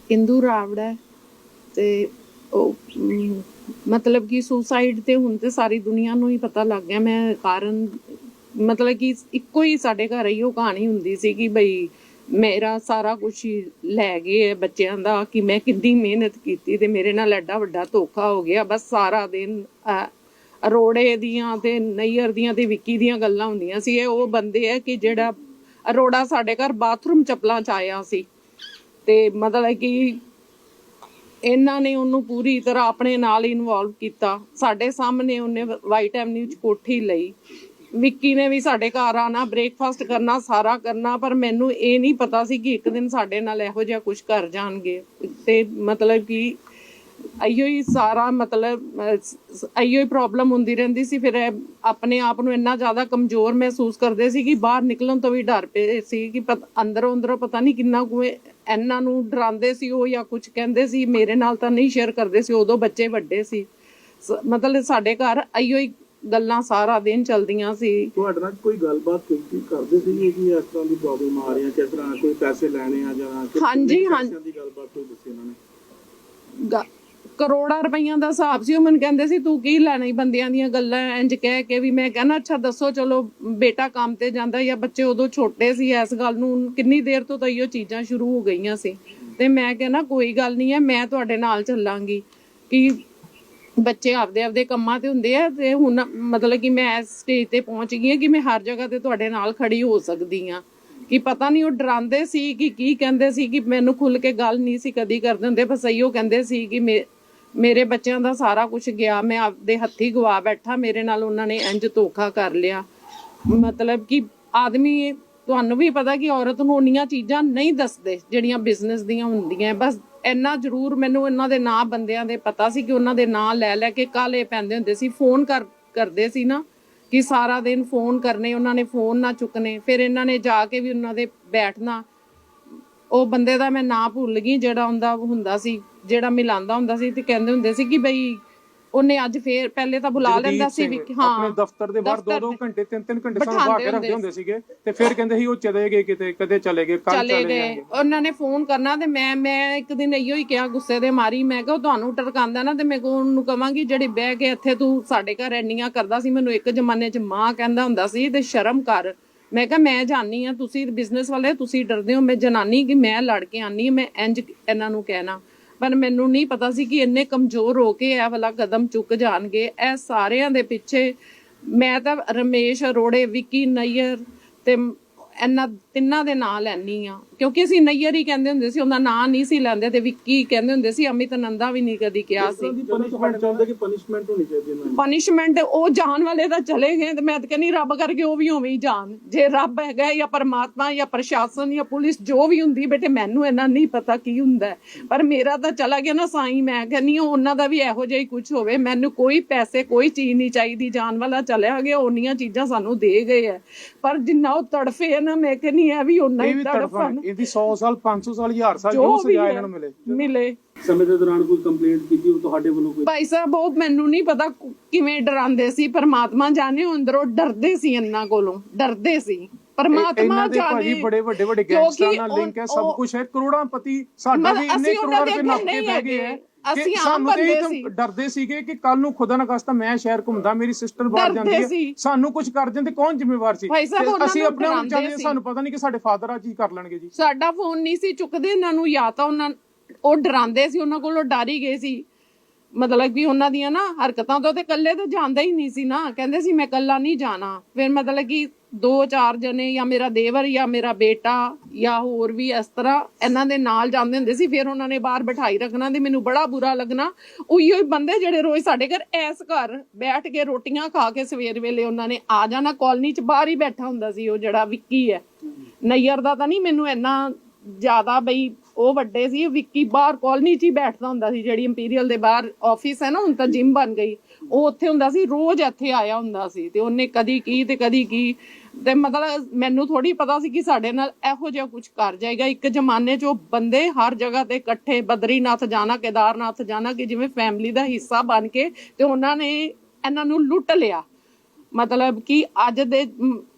ਇੰਦੂ ਰਾਵੜਾ ਹੈ ਤੇ ਉਹ, ਮਤਲਬ ਕਿ ਸੁਸਾਈਡ ਤੇ ਹੁਣ ਤੇ ਸਾਰੀ ਦੁਨੀਆ ਨੂੰ ਹੀ ਪਤਾ ਲੱਗ ਗਿਆ। ਮੈਂ ਕਾਰਨ ਮਤਲਬ ਕਿ ਇੱਕੋ ਹੀ ਸਾਡੇ ਘਰ ਹੀ ਉਹ ਕਹਾਣੀ ਹੁੰਦੀ ਸੀ ਕਿ ਬਈ ਮੇਰਾ ਸਾਰਾ ਕੁਝ ਹੀ ਲੈ ਗਏ ਬੱਚਿਆਂ ਦਾ ਕਿ ਮੈਂ ਕਿੰਨੀ ਮਿਹਨਤ ਕੀਤੀ ਤੇ ਮੇਰੇ ਨਾਲ ਐਡਾ ਵੱਡਾ ਧੋਖਾ ਹੋ ਗਿਆ। ਬਸ ਸਾਰਾ ਦਿਨ ਅਰੋੜੇ ਦੀਆਂ ਤੇ ਨਈਅਰ ਦੀਆਂ ਤੇ ਵਿੱਕੀ ਦੀਆਂ ਗੱਲਾਂ ਹੁੰਦੀਆਂ ਸੀ। ਇਹ ਉਹ ਬੰਦੇ ਆ ਕਿ ਜਿਹੜਾ ਅਰੋੜਾ ਸਾਡੇ ਘਰ ਬਾਥਰੂਮ ਚੱਪਲਾਂ ਚ ਆਇਆ ਸੀ। ਤੇ ਮਤਲਬ ਕਿ ਇਹਨਾਂ ਨੇ ਉਹਨੂੰ ਪੂਰੀ ਤਰ੍ਹਾਂ ਆਪਣੇ ਨਾਲ ਇਨਵੋਲਵ ਕੀਤਾ। ਸਾਡੇ ਸਾਹਮਣੇ ਉਹਨੇ ਵਾਈਟ ਐਵਨਿਊ ਚ ਕੋਠੀ ਲਈ। ਵਿੱਕੀ ਨੇ ਵੀ ਸਾਡੇ ਘਰ ਆਣਾ ਬ੍ਰੇਕਫਾਸਟ ਕਰਨਾ, ਸਾਰਾ ਕਰਨਾ, ਪਰ ਮੈਨੂੰ ਇਹ ਨਹੀਂ ਪਤਾ ਸੀ ਕਿ ਇੱਕ ਦਿਨ ਸਾਡੇ ਨਾਲ ਇਹੋ ਜਿਹਾ ਕੁਝ ਕਰ ਜਾਣਗੇ। ਤੇ ਮਤਲਬ ਕਿ ਅਈਓ ਹੀ ਸਾਰਾ ਮਤਲਬ ਅਈਓ ਹੀ ਪ੍ਰੋਬਲਮ ਹੁੰਦੀ ਰਹਿੰਦੀ ਸੀ। ਫਿਰ ਇਹ ਆਪਣੇ ਆਪ ਨੂੰ ਇੰਨਾ ਜ਼ਿਆਦਾ ਕਮਜ਼ੋਰ ਮਹਿਸੂਸ ਕਰਦੇ ਸੀ ਕਿ ਬਾਹਰ ਨਿਕਲਣ ਤੋਂ ਵੀ ਡਰ ਪਏ ਸੀ ਕਿ ਪਤ- ਅੰਦਰੋਂ ਅੰਦਰੋਂ ਪਤਾ ਨਹੀਂ ਕਿੰਨਾ ਕੁ ਇਹ ਇਹਨਾਂ ਨੂੰ ਡਰਾਉਂਦੇ ਸੀ ਉਹ ਜਾਂ ਕੁਝ ਕਹਿੰਦੇ ਸੀ। ਮੇਰੇ ਨਾਲ ਤਾਂ ਨਹੀਂ ਸ਼ੇਅਰ ਕਰਦੇ ਸੀ, ਉਦੋਂ ਬੱਚੇ ਵੱਡੇ ਸੀ। ਸ- ਮਤਲਬ ਸਾਡੇ ਘਰ ਅਈਓ ਹੀ ਗੱਲਾਂ ਸਾਰਾ ਦਿਨ ਚਲਦੀਆਂ ਸੀ। ਤੁਹਾਡੇ ਨਾਲ ਕੋਈ ਗੱਲਬਾਤ ਕੀਤੀ ਕਰਦੇ ਸੀ ਕਿ ਇਸ ਤਰ੍ਹਾਂ ਦੀ ਪ੍ਰੋਬਲਮ ਆ ਰਹੀ ਹੈ ਕਿਸ ਤਰ੍ਹਾਂ ਕੋਈ ਪੈਸੇ ਲੈਣੇ ਆ ਜਾਂ ਕਿਸ ਹਾਂਜੀ, ਹਾਂਜੀ। ਦੀ ਗੱਲਬਾਤ ਕੋਈ ਦੱਸੀ ਇਹਨਾਂ ਨੇ? ਗ- ਕਰੋੜਾਂ ਰੁਪਈਆਂ ਦਾ ਹਿਸਾਬ ਸੀ। ਉਹ ਮੈਨੂੰ ਕਹਿੰਦੇ ਸੀ ਤੂੰ ਕੀ ਲੈਣਾ ਬੰਦਿਆਂ ਦੀਆਂ ਗੱਲਾਂ? ਇੰਜ ਕਹਿ ਕੇ ਵੀ ਮੈਂ ਕਹਿੰਦਾ ਅੱਛਾ ਦੱਸੋ ਚਲੋ ਬੇਟਾ ਕੰਮ ਤੇ ਜਾਂਦਾ ਜਾਂ ਬੱਚੇ ਉਦੋਂ ਛੋਟੇ ਸੀ ਇਸ ਗੱਲ ਨੂੰ ਕਿੰਨੀ ਦੇਰ ਤੋਂ ਤਾਂ ਇਹੋ ਚੀਜ਼ਾਂ ਸ਼ੁਰੂ ਹੋ ਗਈਆਂ ਸੀ। ਤੇ ਮੈਂ ਕਹਿੰਦਾ ਕੋਈ ਗੱਲ ਨਹੀਂ ਹੈ ਮੈਂ ਤੁਹਾਡੇ ਨਾਲ ਚੱਲਾਂਗੀ। ਕਿ ਬੱਚੇ ਆਪਦੇ ਆਪਦੇ ਕੰਮਾਂ ਤੇ ਹੁੰਦੇ ਆ ਤੇ ਹੁਣ ਮਤਲਬ ਕਿ ਮੈਂ ਇਸ ਸਟੇਜ ਤੇ ਪਹੁੰਚ ਗਈ ਹਾਂ ਕਿ ਮੈਂ ਹਰ ਜਗ੍ਹਾ ਤੇ ਤੁਹਾਡੇ ਨਾਲ ਖੜੀ ਹੋ ਸਕਦੀ ਹਾਂ। ਕਿ ਪਤਾ ਨਹੀਂ ਉਹ ਡਰਾਉਂਦੇ ਸੀ ਕਿ ਕੀ ਕਹਿੰਦੇ ਸੀ ਕਿ ਮੈਨੂੰ ਖੁੱਲ ਕੇ ਗੱਲ ਨਹੀਂ ਸੀ ਕਦੀ ਕਰਦੇ ਹੁੰਦੇ, ਬਸ ਇਹੋ ਕਹਿੰਦੇ ਸੀ ਕਿ ਮੇ- ਮੇਰੇ ਬੱਚਿਆਂ ਦਾ ਸਾਰਾ ਕੁਝ ਗਿਆ, ਮੈਂ ਆਪਦੇ ਹੱਥੀ ਗਵਾ ਬੈਠਾ, ਮੇਰੇ ਨਾਲ ਉਹਨਾਂ ਨੇ ਇੰਜ ਧੋਖਾ ਕਰ ਲਿਆ। ਮਤਲਬ ਕਿ ਆਦਮੀ ਤੁਹਾਨੂੰ ਵੀ ਪਤਾ ਕਿ ਔਰਤ ਨੂੰ ਉਨੀਆਂ ਚੀਜ਼ਾਂ ਨਹੀਂ ਦੱਸਦੇ, ਜਿਹੜੀਆਂ ਬਿਜ਼ਨਸ ਦੀਆਂ ਹੁੰਦੀਆਂ, ਬਸ ਇੰਨਾ ਜ਼ਰੂਰ ਮੈਨੂੰ ਇਹਨਾਂ ਦੇ ਨਾਂ ਬੰਦਿਆਂ ਦੇ ਪਤਾ ਸੀ ਕਿ ਉਹਨਾਂ ਦੇ ਨਾਂ ਲੈ ਲੈ ਕੇ ਕਾਲੇ ਪੈਂਦੇ ਹੁੰਦੇ ਸੀ। ਫੋਨ ਕਰ, ਕਰਦੇ ਸੀ ਨਾ ਕਿ ਸਾਰਾ ਦਿਨ ਫੋਨ ਕਰਨੇ, ਉਹਨਾਂ ਨੇ ਫੋਨ ਨਾ ਚੁੱਕਨੇ ਫਿਰ ਇਹਨਾਂ ਨੇ ਜਾ ਕੇ ਵੀ ਉਹਨਾਂ ਦੇ ਬੈਠਣਾ। ਉਹ ਬੰਦੇ ਦਾ ਮੈਂ ਨਾਂ ਭੁੱਲ ਗਈ ਜਿਹੜਾ ਹੁੰਦਾ ਹੁੰਦਾ ਸੀ, ਜਿਹੜਾ ਮਿਲਾਂਦਾ ਹੁੰਦਾ ਸੀ ਤੇ ਕਹਿੰਦੇ ਹੁੰਦੇ ਸੀ ਕਿ ਬਈ ਉਹਨੇ ਅੱਜ ਫੇਰ ਪਹਿਲੇ ਤਾਂ ਬੁਲਾ ਲੈਂਦਾ ਸੀ ਵੀ ਹਾਂ ਆਪਣੇ ਦਫ਼ਤਰ ਦੇ ਬਾਹਰ ਦਫ਼ਤਰ 2-2 ਦੇ- ਘੰਟੇ 3-3 ਘੰਟੇ ਸਾਨੂੰ ਬਾਹਰ ਕੇ ਰੱਖਦੇ ਹੁੰਦੇ ਸੀਗੇ ਤੇ ਫਿਰ ਕਹਿੰਦੇ ਸੀ ਉਹ ਚਲੇ ਗਏ ਕਿਤੇ ਕਦੇ ਚਲੇ ਗਏ ਕੱਲ ਚਲੇ ਗਏ। ਉਹਨਾਂ ਨੇ ਫੋਨ ਕਰਨਾ ਤੇ ਮੈਂ ਮੈਂ ਇੱਕ ਦਿਨ ਇਹੋ ਹੀ ਕਿਹਾ ਗੁੱਸੇ ਦੇ ਮਾਰੀ ਮੈਂ ਕਿਹਾ ਤੁਹਾਨੂੰ ਟਰਕਾਂਦਾ ਨਾ ਤੇ ਮੈਂ ਕੋ ਉਹਨੂੰ ਕਵਾਂਗੀ ਜਿਹੜੀ ਬਹਿ ਕੇ ਇੱਥੇ ਤੂੰ ਸਾਡੇ ਘਰ ਇੰਨੀਆਂ ਕਰਦਾ ਸੀ ਮੈਨੂੰ ਇੱਕ ਜ਼ਮਾਨੇ 'ਚ ਮਾਂ ਕਹਿੰਦਾ ਹੁੰਦਾ ਸੀ ਤੇ ਸ਼ਰਮ ਕਰ। ਮੈਂ ਕਿਹਾ ਮੈਂ ਜਾਣੀ ਆ ਤੁਸੀਂ ਬਿਜ਼ਨਸ ਵਾਲੇ ਤੁਸੀਂ ਡਰਦੇ ਹੋ ਮੈਂ ਜਨਾਨੀ ਕਿ ਮੈਂ ਲੜ ਕੇ ਆਨੀ ਮੈਂ ਇੰਜ ਇਹਨਾਂ ਨੂੰ ਕਹਿਣਾ। ਪਰ ਮੈਨੂੰ ਨਹੀਂ ਪਤਾ ਸੀ ਕਿ ਇੰਨੇ ਕਮਜ਼ੋਰ ਹੋ ਕੇ ਇਹ ਵਾਲਾ ਕਦਮ ਚੁੱਕ ਜਾਣਗੇ। ਇਹ ਸਾਰਿਆਂ ਦੇ ਪਿੱਛੇ ਮੈਂ ਤਾਂ ਰਮੇਸ਼, ਅਰੋੜੇ, ਵਿੱਕੀ, ਨਈਅਰ ਤੇ ਇਹਨਾਂ ਤਿੰਨਾਂ ਦੇ ਨਾਂ ਲੈਣੀ ਆ ਕਿਉਂਕਿ ਅਸੀਂ ਨਈਅਰ ਹੀ ਕਹਿੰਦੇ ਹੁੰਦੇ ਸੀ ਉਹਦਾ ਨਾਂ ਨਹੀਂ ਸੀ ਲੈਂਦੇ ਤੇ ਵਿੱਕੀ ਕਹਿੰਦੇ ਹੁੰਦੇ ਸੀ ਅਮਿਤ ਨੰਦਾ ਵੀ ਨਹੀਂ ਕਦੀ ਕਿਹਾ ਸੀ। ਪਨਿਸ਼ਮੈਂਟ ਚਾਹੁੰਦੇ ਕਿ ਪਨਿਸ਼ਮੈਂਟ ਹੋਣੀ ਚਾਹੀਦੀ ਇਹਨਾਂ ਨੂੰ ਪਨਿਸ਼ਮੈਂਟ ਉਹ ਜਾਣ ਵਾਲੇ ਤਾਂ ਚਲੇ ਗਏ ਤੇ ਮੈਂ ਤਾਂ ਕਹਿੰਦੀ ਰੱਬ ਕਰਕੇ ਉਹ ਵੀ ਉਵੇਂ ਹੀ ਜਾਣ। ਜੇ ਰੱਬ ਹੈਗਾ ਜਾਂ ਪਰਮਾਤਮਾ ਜਾਂ ਪ੍ਰਸ਼ਾਸਨ ਜਾਂ ਪੁਲਿਸ ਜੋ ਵੀ ਹੁੰਦੀ ਬੇਟੇ ਮੈਨੂੰ ਇਹਨਾਂ ਨਹੀਂ ਪਤਾ ਕੀ ਹੁੰਦਾ। ਪਰ ਮੇਰਾ ਤਾਂ ਚਲਾ ਗਿਆ ਨਾ ਸਾਈਂ ਮੈਂ ਕਹਿੰਦੀ ਹਾਂ ਉਹਨਾਂ ਦਾ ਵੀ ਇਹੋ ਜਿਹਾ ਹੀ ਕੁਝ ਹੋਵੇ। ਮੈਨੂੰ ਕੋਈ ਪੈਸੇ ਕੋਈ ਚੀਜ਼ ਨਹੀਂ ਚਾਹੀਦੀ ਜਾਣ ਵਾਲਾ ਚਲਿਆ ਗਿਆ ਉਹਨੀਆਂ ਚੀਜ਼ਾਂ ਸਾਨੂੰ ਦੇ ਗਏ ਆ ਪਰ ਜਿੰਨਾ ਉਹ ਤੜਫੇ ਨਾ ਮੈਂ ਕਹਿੰਦੀ ਆ ਵੀ ਉਹਨਾਂ ਹੀ ਤੜਫਣ। ਇਹਦੀ 100 ਸਾਲ 500 ਸਾਲ 1000 ਸਾਲ ਜੋ ਵੀ ਸਜ਼ਾ ਹੈ, ਇਹਨਾਂ ਨੂੰ ਮਿਲੇ। ਮਿਲੇ। ਸਮੇਂ ਦੇ ਦੌਰਾਨ ਕੋਈ ਕੰਪਲੇਂਟ ਕੀਤੀ ਉਹ ਤੁਹਾਡੇ ਵੱਲੋਂ ਕੋਈ? ਭਾਈ ਸਾਹਿਬ ਉਹ ਮੈਨੂੰ ਨਹੀਂ ਪਤਾ ਕੁ- ਕਿਵੇਂ ਡਰਾਉਂਦੇ ਸੀ। ਪਰਮਾਤਮਾ ਜਾਣੇ ਉਹ ਅੰਦਰੋਂ ਡਰਦੇ ਸੀ ਇਹਨਾਂ ਕੋਲੋਂ। ਡਰਦੇ ਸੀ। ਪਰਮਾਤਮਾ ਇਹਨਾਂ ਦੇ ਜਾਣੇ। ਬੜੇ ਵੱਡੇ ਵੱਡੇ ਕਿਉਂਕਿ ਗੈਂਗਸਟਰਾਂ ਨਾਲ ਉਹ- ਲਿੰਕ ਹੈ। ਸਭ ਉਹ- ਕੁਝ ਹੈ। ਕਰੋੜਾਂਪਤੀ ਸਾਡਾ ਮਤਲਬ ਵੀ ਇੰਨੇ ਅਸੀਂ ਉਹਨਾਂ ਕਰੋੜ ਦੇ ਰੁਪਏ ਅੱਗੇ ਕੇ ਨਹੀਂ ਬਹਿ ਗਏ ਹੈ। ਹੈਗੇ। ਅਸੀਂ ਆਮ ਸਾਨੂੰ ਬੰਦੇ ਤਾਂ ਸੀ। ਡਰਦੇ ਸੀਗੇ ਕਿ ਕੱਲ ਨੂੰ ਖੁਦਾ ਨਾ ਖਾਸਤਾ ਮੈਂ ਸ਼ਹਿਰ ਘੁੰਮਦਾ ਮੇਰੀ ਸਿਸਟਰ ਬਾਹਰ ਡਰਦੇ ਜਾਂਦੀ ਹੈ ਸੀ। ਸਾਨੂੰ ਕੁਝ ਕਰ ਜਾਂਦੇ ਕੌਣ ਜ਼ਿੰਮੇਵਾਰ ਸੀ ਭਾਈ ਸਾਹਿਬ, ਤੇ ਉਹਨਾਂ ਅਸੀਂ ਨੂੰ ਆਪਣੇ ਆਪ ਡਰਾਉਂਦੇ ਜਾਂਦੇ ਸੀ। ਸਾਨੂੰ ਪਤਾ ਨਹੀਂ ਕਿ ਸਾਡੇ ਫਾਦਰ ਆ ਕੀ ਕਰ ਲੈਣਗੇ ਜੀ ਸਾਡਾ ਫੋਨ ਨਹੀਂ ਸੀ ਚੁੱਕਦੇ ਇਹਨਾਂ ਨੂੰ ਜਾਂ ਤਾਂ ਉਹਨਾਂ ਉਹ ਡਰਾਉਂਦੇ ਸੀ ਉਹਨਾਂ ਕੋਲੋਂ ਡਰ ਹੀ ਗਏ ਸੀ ਮਤਲਬ ਕਿ ਉਹਨਾਂ ਦੀਆਂ ਨਾ ਹਰਕਤਾਂ ਤੋਂ ਤੇ ਇਕੱਲੇ ਤੇ ਜਾਂਦਾ ਹੀ ਨਹੀਂ ਸੀ ਨਾ ਕਹਿੰਦੇ ਸੀ ਮੈਂ ਇਕੱਲਾ ਨਹੀਂ ਜਾਣਾ ਫਿਰ ਮਤਲਬ ਕਿ ਦੋ ਚਾਰ ਜਣੇ ਜਾਂ ਮੇਰਾ ਦੇਵਰ ਜਾਂ ਮੇਰਾ ਬੇਟਾ ਜਾਂ ਹੋਰ ਵੀ ਇਸ ਤਰ੍ਹਾਂ ਇਹਨਾਂ ਦੇ ਨਾਲ ਜਾਂਦੇ ਹੁੰਦੇ ਸੀ, ਫਿਰ ਉਹਨਾਂ ਨੇ ਬਾਹਰ ਬਿਠਾਈ ਰੱਖਣਾ ਤੇ ਮੈਨੂੰ ਬੜਾ ਬੁਰਾ ਲੱਗਣਾ। ਉਹੀਓ ਬੰਦੇ ਜਿਹੜੇ ਰੋਜ਼ ਸਾਡੇ ਘਰ ਐਸ ਘਰ ਬੈਠ ਕੇ ਰੋਟੀਆਂ ਖਾ ਕੇ ਸਵੇਰ ਵੇਲੇ ਉਹਨਾਂ ਨੇ ਆ ਜਾਣਾ ਕਾਲਨੀ 'ਚ, ਬਾਹਰ ਹੀ ਬੈਠਾ ਹੁੰਦਾ ਸੀ ਉਹ ਜਿਹੜਾ ਵਿੱਕੀ ਹੈ। ਨਈਅਰ ਦਾ ਤਾਂ ਨਹੀਂ ਮੈਨੂੰ ਇੰਨਾ ਜ਼ਿਆਦਾ ਬਈ ਉਹ ਵੱਡੇ ਸੀ, ਵਿੱਕੀ ਬਾਹਰ ਕਾਲਨੀ 'ਚ ਹੀ ਬੈਠਦਾ ਹੁੰਦਾ ਸੀ, ਜਿਹੜੀ ਇੰਪੀਰੀਅਲ ਦੇ ਬਾਹਰ ਆਫਿਸ ਹੈ ਨਾ, ਹੁਣ ਤਾਂ ਜਿਮ ਬਣ ਗਈ। ਉਹ ਉੱਥੇ ਹੁੰਦਾ ਸੀ, ਰੋਜ਼ ਇੱਥੇ ਆਇਆ ਹੁੰਦਾ ਸੀ ਤੇ ਉਹਨੇ ਕਦੀ ਕੀ ਤੇ ਕਦੀ ਕੀ ਤੇ ਮਤਲਬ ਮੈਨੂੰ ਥੋੜੀ ਪਤਾ ਸੀ ਕਿ ਸਾਡੇ ਨਾਲ ਇਹੋ ਜਿਹਾ ਕੁਝ ਕਰ ਜਾਏਗਾ। ਇੱਕ ਜ਼ਮਾਨੇ 'ਚ ਉਹ ਬੰਦੇ ਹਰ ਜਗ੍ਹਾ ਤੇ ਇਕੱਠੇ, ਬਦਰੀਨਾਥ ਜਾਣਾ, ਕੇਦਾਰਨਾਥ ਜਾਣਾ ਕਿ ਜਿਵੇਂ ਫੈਮਿਲੀ ਦਾ ਹਿੱਸਾ ਬਣ ਕੇ ਤੇ ਉਹਨਾਂ ਨੇ ਇਹਨਾਂ ਨੂੰ ਲੁੱਟ ਲਿਆ। ਮਤਲਬ ਕਿ ਅੱਜ ਦੇ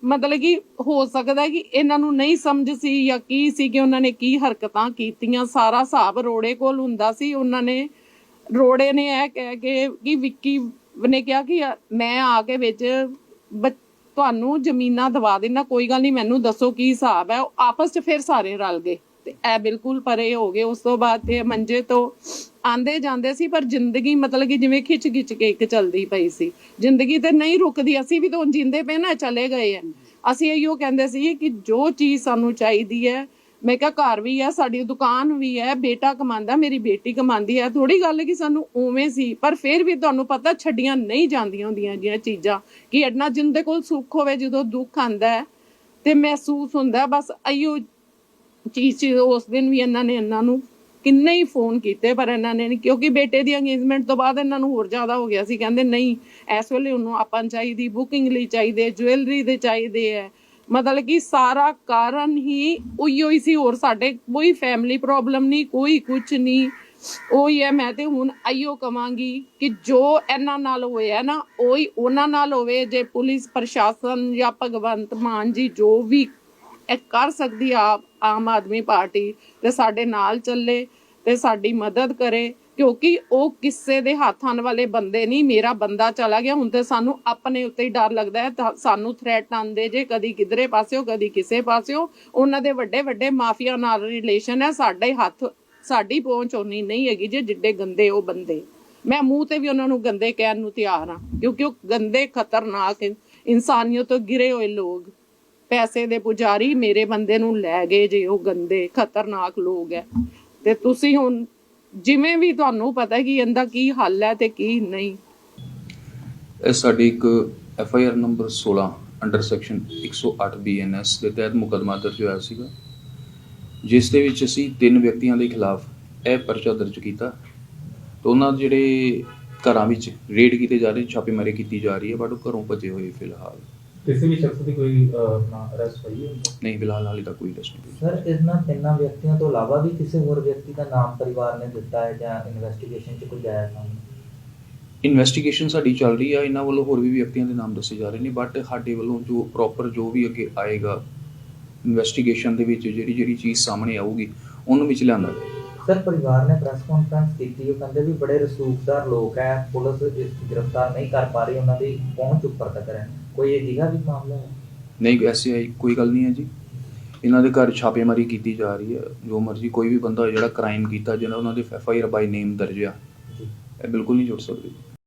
ਮਤਲਬ ਕਿ ਹੋ ਸਕਦਾ ਕਿ ਇਹਨਾਂ ਨੂੰ ਨਹੀਂ ਸਮਝ ਸੀ ਜਾਂ ਕੀ ਸੀ ਕਿ ਉਹਨਾਂ ਨੇ ਕੀ ਹਰਕਤਾਂ ਕੀਤੀਆਂ। ਸਾਰਾ ਹਿਸਾਬ ਰੋੜੇ ਕੋਲ ਹੁੰਦਾ ਸੀ। ਉਹਨਾਂ ਨੇ ਰੋੜੇ ਨੇ ਇਹ ਕਹਿ ਕੇ ਕਿ ਵਿੱਕੀ ਨੇ ਕਿਹਾ ਕਿ ਮੈਂ ਆ ਕੇ ਵਿੱਚ ਬ- ਤੁਹਾਨੂੰ ਜ਼ਮੀਨਾਂ ਦਵਾ ਦੇਣਾ ਕੋਈ ਗੱਲ ਨਹੀਂ, ਮੈਨੂੰ ਦੱਸੋ ਕੀ ਹਿਸਾਬ ਹੈ। ਉਹ ਆਪਸ 'ਚ ਫਿਰ ਸਾਰੇ ਰਲ ਗਏ। ਤੇ ਇਹ ਬਿਲਕੁਲ ਪਰੇ ਹੋ ਗਏ। ਉਸ ਤੋਂ ਬਾਅਦ ਤੇ ਮੰਜੇ ਤੋਂ ਆਂਦੇ ਜਾਂਦੇ ਸੀ, ਪਰ ਜ਼ਿੰਦਗੀ ਮਤਲਬ ਕਿ ਜਿਵੇਂ ਖਿੱਚ ਖਿੱਚ ਕੇ ਇੱਕ ਚੱਲਦੀ ਪਈ ਸੀ। ਜ਼ਿੰਦਗੀ ਤੇ ਨਹੀਂ ਰੁਕਦੀ। ਅਸੀਂ ਵੀ ਤਾਂ ਹੁਣ ਜਿੰਦੇ ਪਏ ਨਾ, ਚਲੇ ਗਏ ਆ। ਅਸੀਂ ਇਹੋ ਕਹਿੰਦੇ ਸੀ ਕਿ ਜੋ ਚੀਜ਼ ਸਾਨੂੰ ਚਾਹੀਦੀ ਹੈ ਮੈਂ ਕਿਹਾ ਘਰ ਵੀ ਹੈ ਸਾਡੀ ਦੁਕਾਨ ਵੀ ਹੈ ਬੇਟਾ ਕਮਾਉਂਦਾ, ਮੇਰੀ ਬੇਟੀ ਕਮਾਉਂਦੀ ਹੈ ਥੋੜੀ ਗੱਲ ਹੈ ਕਿ ਸਾਨੂੰ ਉਵੇਂ ਸੀ, ਪਰ ਫਿਰ ਵੀ ਤੁਹਾਨੂੰ ਪਤਾ ਛੱਡੀਆਂ ਨਹੀਂ ਜਾਂਦੀਆਂ ਹੁੰਦੀਆਂ ਜਿਹੜੀਆਂ ਚੀਜ਼ਾਂ, ਕਿ ਐਡਨਾ ਜਿੰਦੇ ਕੋਲ ਸੁੱਖ ਹੋਵੇ, ਜਦੋਂ ਦੁੱਖ ਆਂਦਾ ਹੈ ਤੇ ਮਹਿਸੂਸ ਹੁੰਦਾ, ਬਸ ਅਈਓ ਚੀਜ਼ ਚ ਉਸ ਦਿਨ ਵੀ ਇਹਨਾਂ ਨੇ ਇਹਨਾਂ ਨੂੰ ਕਿੰਨੇ ਹੀ ਫੋਨ ਕੀਤੇ, ਪਰ ਇਹਨਾਂ ਨੇ ਕਿਉਂਕਿ ਬੇਟੇ ਦੀ ਅੰਗੇਜਮੈਂਟ ਤੋਂ ਬਾਅਦ ਇਹਨਾਂ ਨੂੰ ਹੋਰ ਜ਼ਿਆਦਾ ਹੋ ਗਿਆ ਸੀ। ਕਹਿੰਦੇ, ਨਹੀਂ, ਇਸ ਵੇਲੇ ਉਹਨੂੰ ਆਪਾਂ ਨੂੰ ਚਾਹੀਦੀ ਬੁਕਿੰਗ ਲਈ ਚਾਹੀਦੇ ਜੁਐਲਰੀ ਦੇ ਚਾਹੀਦੇ ਹੈ ਮਤਲਬ ਕਿ ਸਾਰਾ ਕਾਰਨ ਹੀ ਉਹੀ ਹੀ ਸੀ, ਹੋਰ ਸਾਡੇ ਕੋਈ ਫੈਮਿਲੀ ਪ੍ਰੋਬਲਮ ਨਹੀਂ, ਕੋਈ ਕੁਝ ਨਹੀਂ। ਉਹੀ ਹੈ, ਮੈਂ ਤੇ ਹੁਣ ਆਈਓ ਕਵਾਂਗੀ ਕਿ ਜੋ ਇਹਨਾਂ ਨਾਲ ਹੋਇਆ ਨਾ, ਉਹੀ ਉਹਨਾਂ ਨਾਲ ਹੋਵੇ, ਜੇ ਪੁਲਿਸ, ਪ੍ਰਸ਼ਾਸਨ ਜਾਂ ਭਗਵੰਤ ਮਾਨ ਜੀ ਜੋ ਵੀ ਇਹ ਕਰ ਸਕਦੀ ਆ, ਆਮ ਆਦਮੀ ਪਾਰਟੀ, ਤੇ ਸਾਡੇ ਨਾਲ ਚੱਲੇ ਤੇ ਸਾਡੀ ਮਦਦ ਕਰੇ। ਕਿਉਂਕਿ ਉਹ ਕਿਸੇ ਦੇ ਹੱਥ ਆਉਣ ਵਾਲੇ ਬੰਦੇ ਨਹੀਂ, ਮੇਰਾ ਬੰਦਾ ਚਲਾ ਗਿਆ। ਹੁਣ ਤੇ ਸਾਨੂੰ ਆਪਣੇ ਉੱਤੇ ਹੀ ਡਰ ਲੱਗਦਾ ਹੈ। ਸਾਨੂੰ ਥ੍ਰੈਟ ਆਉਂਦੇ ਜੇ, ਕਦੀ ਕਿਧਰੇ ਪਾਸਿਓ, ਕਦੀ ਕਿਸੇ ਪਾਸਿਓ। ਉਹਨਾਂ ਦੇ ਵੱਡੇ ਵੱਡੇ ਮਾਫੀਆ ਨਾਲ ਰਿਲੇਸ਼ਨ ਹੈ। ਸਾਡੇ ਹੱਥ, ਸਾਡੀ ਪਹੁੰਚ ਉਨੀ ਨਹੀਂ ਹੈਗੀ ਜੇ ਜਿੱਡੇ ਗੰਦੇ ਉਹ ਬੰਦੇ। ਮੈਂ ਮੂੰਹ ਤੇ ਵੀ ਉਹਨਾਂ ਨੂੰ ਗੰਦੇ ਕਹਿਣ ਨੂੰ ਤਿਆਰ ਹਾਂ। ਕਿਉਂਕਿ ਉਹ ਗੰਦੇ, ਖਤਰਨਾਕ ਇਨਸਾਨੀਅਤ ਤੋਂ ਗਿਰੇ ਹੋਏ ਲੋਕ। ਪੈਸੇ ਦੇ ਪੁਜਾਰੀ ਮੇਰੇ ਬੰਦੇ ਨੂੰ ਲੈ ਗਏ ਜੇ ਉਹ ਗੰਦੇ, ਖਤਰਨਾਕ ਲੋਕ ਹੈ। ਤੇ ਤੁਸੀਂ ਹੁਣ ਜਿਵੇਂ ਵੀ ਤੁਹਾਨੂੰ ਪਤਾ ਕਿ ਇਹਦਾ ਕੀ ਹੱਲ ਹੈ ਤੇ ਕੀ ਨਹੀਂ। ਇਹ ਸਾਡੀ ਇੱਕ F I R number 16 under section 108 B N S ਦੇ ਤਹਿਤ ਮੁਕੱਦਮਾ ਦਰਜ ਹੋਇਆ ਸੀਗਾ। ਜਿਸ ਦੇ ਵਿੱਚ ਅਸੀਂ ਤਿੰਨ ਵਿਅਕਤੀਆਂ ਦੇ ਖਿਲਾਫ ਇਹ ਪਰਚਾ ਦਰਜ ਕੀਤਾ। ਤੇ ਉਹਨਾਂ ਜਿਹੜੇ ਘਰਾਂ ਵਿੱਚ ਰੇਡ ਕੀਤੇ ਜਾ ਰਹੇ, ਛਾਪੇਮਾਰੀ ਕੀਤੀ ਜਾ ਰਹੀ ਹੈ, ਬਟ ਉਹ ਘਰੋਂ ਭੱਜੇ ਹੋਏ ਫਿਲਹਾਲ। ਕਿਸੇ ਵੀ ਸ਼ਖਸ ਦੀ ਕੋਈ ਆਪਣਾ ਅਰੈਸਟ ਹੋਈ ਹੈ? ਨਹੀਂ ਫਿਲਹਾਲ ਹਾਲੇ ਤੱਕ ਕੋਈ ਅਰੈਸਟ ਨਹੀਂ ਸਰ ਇਹਨਾਂ ਤਿੰਨਾਂ ਵਿਅਕਤੀਆਂ ਤੋਂ ਇਲਾਵਾ ਵੀ ਕਿਸੇ ਹੋਰ ਵਿਅਕਤੀ ਦਾ ਨਾਮ ਪਰਿਵਾਰ ਨੇ ਦਿੱਤਾ ਹੈ ਜਾਂ ਇਨਵੈਸਟੀਗੇਸ਼ਨ 'ਚ ਕੁਝ ਆਇਆ ਸਾਹਮਣੇ ਇਨਵੈਸਟੀਗੇਸ਼ਨ ਸਾਡੀ ਚੱਲ ਰਹੀ ਆ ਇਹਨਾਂ ਵੱਲੋਂ ਹੋਰ ਵੀ ਵਿਅਕਤੀਆਂ ਦੇ ਨਾਮ ਦੱਸੇ ਜਾ ਰਹੇ ਨੇ ਬਟ ਸਾਡੇ ਵੱਲੋਂ ਜੋ ਪ੍ਰੋਪਰ ਜੋ ਵੀ ਅੱਗੇ ਆਏਗਾ ਇਨਵੈਸਟੀਗੇਸ਼ਨ ਦੇ ਵਿੱਚ ਜਿਹੜੀ ਜਿਹੜੀ ਚੀਜ਼ ਸਾਹਮਣੇ ਆਊਗੀ ਉਹਨੂੰ ਵਿੱਚ ਲਿਆਂਦਾ ਜਾਏਗਾ ਸਰ ਪਰਿਵਾਰ ਨੇ ਪ੍ਰੈਸ ਕਾਨਫਰੰਸ ਕੀਤੀ ਉਹ ਕਹਿੰਦੇ ਵੀ ਬੜੇ ਰਸੂਖਦਾਰ ਲੋਕ ਹੈ ਪੁਲਿਸ ਇਸ ਗ੍ਰਿਫਤਾਰ ਨਹੀਂ ਕਰ ਪਾ ਰਹੀ ਉਹਨਾਂ ਦੀ ਪਹੁੰਚ ਉੱਪਰ ਤੱਕ ਹੈ ਕੋਈ ਅਜਿਹਾ ਵੀ ਮਾਮਲਾ ਹੈ? ਨਹੀਂ ਐਸੀ ਆਈ ਕੋਈ ਗੱਲ ਨਹੀਂ ਹੈ ਜੀ। ਇਹਨਾਂ ਦੇ ਘਰ ਛਾਪੇਮਾਰੀ ਕੀਤੀ ਜਾ ਰਹੀ ਹੈ। ਜੋ ਮਰਜ਼ੀ ਕੋਈ ਵੀ ਬੰਦਾ ਹੋਏ ਜਿਹੜਾ ਕ੍ਰਾਈਮ ਕੀਤਾ ਜਿਹਨਾਂ ਉਹਨਾਂ ਦੇ ਐਫ ਆਈ ਆਰ ਬਾਈ ਨੇਮ ਦਰਜ ਆ। ਜੀ। ਇਹ ਬਿਲਕੁਲ ਨਹੀਂ ਜੁੜ ਸਕਦੇ।